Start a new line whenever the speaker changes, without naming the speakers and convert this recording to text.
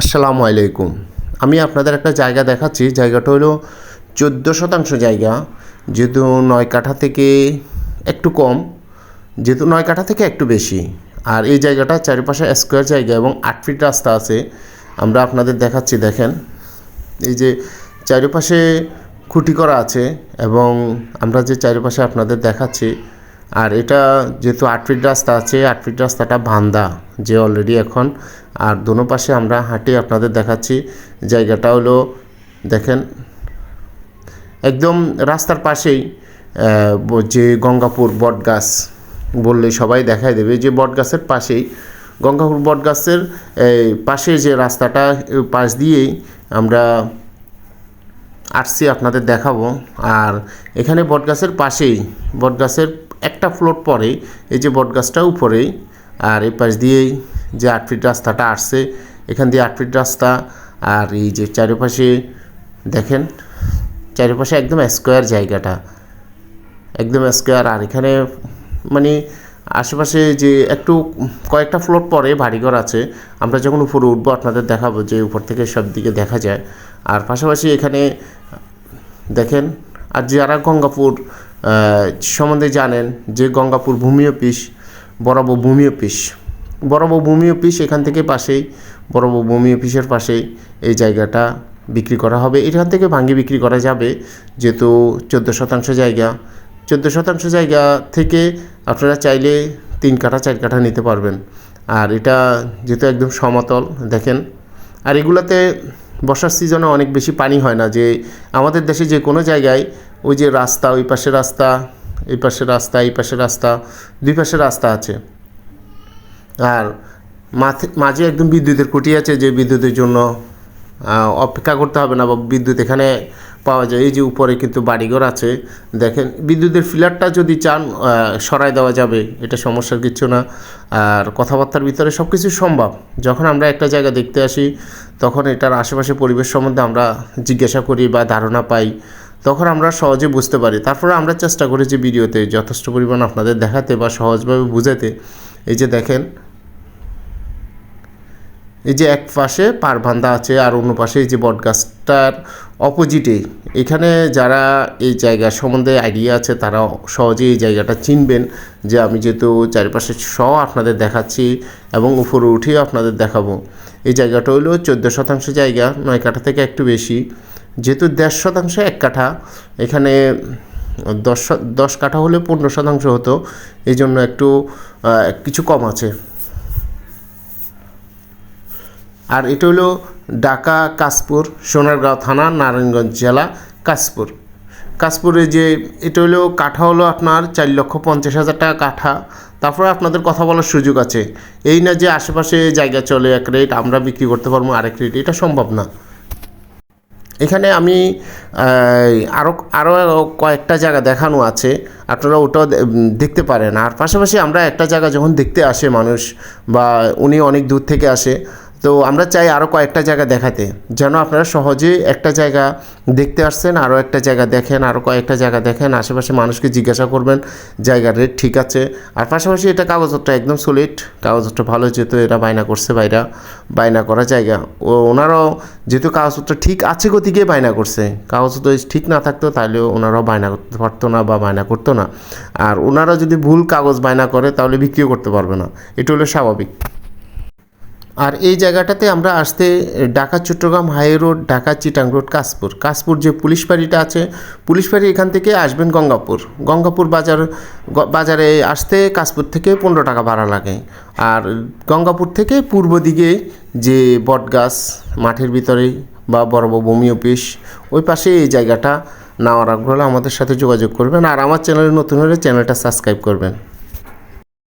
আসসালামু আলাইকুম। আমি আপনাদের একটা জায়গা দেখাচ্ছি। জায়গাটা হলো চোদ্দ শতাংশ জায়গা। যেহেতু নয় কাঠা থেকে একটু কম, যেহেতু নয় কাঠা থেকে একটু বেশি। আর এই জায়গাটা চারিপাশে স্কোয়ার জায়গা এবং আট ফিট রাস্তা আছে। আমরা আপনাদের দেখাচ্ছি, দেখেন। এই যে চারিপাশে খুঁটি করা আছে এবং আমরা যে চারিপাশে আপনাদের দেখাচ্ছি আর এটা যেহেতু আট ফিট রাস্তা আছে আট ফিট রাস্তাটা ভান্দা, যে অলরেডি এখন। আর দোনো পাশে আমরা হাঁটি আপনাদের দেখাচ্ছি, জায়গাটা হলো, দেখেন, একদম রাস্তার পাশেই যে গঙ্গাপুর বটগাছ বললে সবাই দেখাই দেবে, যে বটগাছের পাশেই, গঙ্গাপুর বটগাছের পাশে যে রাস্তাটা পাশ দিয়েই আমরা আসছি, আপনাদের দেখাবো। আর এখানে বটগাছের পাশেই, বটগাছের একটা ফ্লোর পরে এই যে বটগাছটা উপরেই, আর এই পাশ দিয়েই যে আট ফিট রাস্তাটা আসছে, এখান দিয়ে আট ফিট রাস্তা, আর এই যে চারিপাশে, দেখেন, চারিপাশে একদম স্কোয়ার জায়গাটা, একদম স্কোয়ার আর এখানে মানে আশেপাশে যে একটু কয়েকটা ফ্লোর পরে বাড়িঘর আছে, আমরা যখন উপরে উঠবো আপনাদের দেখাবো যে উপর থেকে সব দিকে দেখা যায়, আর পাশাপাশি এখানে দেখেন, আর যারা গঙ্গাপুর সম্বন্ধে জানেন যে গঙ্গাপুর ভূমি অফিস বরাবর ভূমি অফিস। বরাবর ভূমি অফিস এখান থেকে পাশেই বরাবর ভূমি অফিসের পাশেই এই জায়গাটা বিক্রি করা হবে। এখান থেকে ভাঙ্গি বিক্রি করা যাবে, যেহেতু চোদ্দ শতাংশ জায়গা। চোদ্দ শতাংশ জায়গা থেকে আপনারা চাইলে তিন কাঠা, চার কাঠা নিতে পারবেন। আর এটা যেহেতু একদম সমতল, দেখেন। আর এগুলাতে বর্ষার সিজনে অনেক বেশি পানি হয় না, যে আমাদের দেশে যে কোনো জায়গায় ওই যে রাস্তা, ওই পাশে রাস্তা, এই পাশে রাস্তা, এই পাশে রাস্তা, দুই পাশে রাস্তা আছে। আর মাথে, মাঝে একদম বিদ্যুতের খুঁটি আছে যে বিদ্যুতের জন্য অপেক্ষা করতে হবে না বা বিদ্যুৎ এখানে পাওয়া যায়। এই যে উপরে কিন্তু বাড়িঘর আছে, দেখেন বিদ্যুতের ফিলারটা যদি চান সরাই দেওয়া যাবে, এটা সমস্যার কিছু না। আর কথাবার্তার ভিতরে সব কিছু সম্ভব। যখন আমরা একটা জায়গা দেখতে আসি, তখন এটার আশেপাশে পরিবেশ সম্বন্ধে আমরা জিজ্ঞাসা করি বা ধারণা পাই। তখন আমরা সহজে বুঝতে পারি। তারপরে আমরা চেষ্টা করি যে ভিডিওতে যথেষ্ট পরিমাণ আপনাদের দেখাতে বা সহজভাবে বুঝাতে। এই যে দেখেন, এই যে এক পাশে পারভান্দা আছে আর অন্য পাশে এই যে বটগাছটার অপোজিটে। এখানে যারা এই জায়গা সম্বন্ধে আইডিয়া আছে, তারা সহজেই এই জায়গাটা চিনবেন যে আমি যেহেতু চারিপাশে সহ আপনাদের দেখাচ্ছি এবং উপরে উঠেও আপনাদের দেখাবো। এই জায়গাটা হলো চোদ্দ শতাংশ জায়গা, নয় কাঠা থেকে একটু বেশি। যেহেতু দেড় শতাংশ এক কাঠা, এখানে দশ দশ কাঠা হলে পনেরো শতাংশ হতো, এই জন্য একটু কিছু কম আছে। আর এটা হলো ঢাকা কাশপুর, সোনারগাঁও থানা, নারায়ণগঞ্জ জেলা কাশপুর। কাশপুরে যে, এটা হলো কাঠা হলো আপনার চার লক্ষ পঞ্চাশ হাজার টাকা কাঠা। তারপরে আপনাদের কথা বলার সুযোগ আছে। এই না যে আশেপাশে জায়গা চলে এক রেট, আমরা বিক্রি করতে পারব আরেক রেট, এটা সম্ভব না। এখানে আমি আরও আরও কয়েকটা জায়গা দেখানো আছে। আপনারা ওটাও দেখতে পারেন। আর পাশাপাশি আমরা একটা জায়গা যখন দেখতে আসে মানুষ বা উনি অনেক দূর থেকে আসে তো আমরা চাই আরও কয়েকটা জায়গা দেখাতে। যেন আপনারা সহজে একটা জায়গা দেখতে আসছেন আরও একটা জায়গা দেখেন আরও কয়েকটা জায়গা দেখেন, আশেপাশে মানুষকে জিজ্ঞাসা করবেন, জায়গার রেট ঠিক আছে। আর পাশাপাশি এটা কাগজপত্র একদম সলিড কাগজপত্র ভালো যেহেতু এরা বায়না করছে বাইরা, বায়না করা জায়গা। ও, ওনারাও যেহেতু কাগজপত্র ঠিক আছে গতিকে বায়না করছে, কাগজপত্র ঠিক না থাকতো তাহলেও ওনারাও বায়না করতে পারতো না বা বায়না করতো না। আর ওনারা যদি ভুল কাগজ বায়না করে তাহলে বিক্রিও করতে পারবে না। এটা হলো স্বাভাবিক। আর এই জায়গাটাতে আমরা আসতে Dhaka, Chittagong high road, Dhaka, Chittagong road, Kashpur. Kashpur যে পুলিশ বাড়িটা আছে, পুলিশ বাড়ি এখান থেকে আসবেন গঙ্গাপুর। গঙ্গাপুর বাজার বাজারে আসতে কাশপুর থেকে পনেরো টাকা ভাড়া লাগে। আর গঙ্গাপুর থেকে পূর্ব দিকে যে বটগাছ, মাঠের ভিতরে বা বড় ভূমি অফিস, ওই পাশে এই জায়গাটা নেওয়ার আগ্রহ হলে আমাদের সাথে যোগাযোগ করবেন। আর আমার চ্যানেলে নতুন হলে চ্যানেলটা সাবস্ক্রাইব করবেন।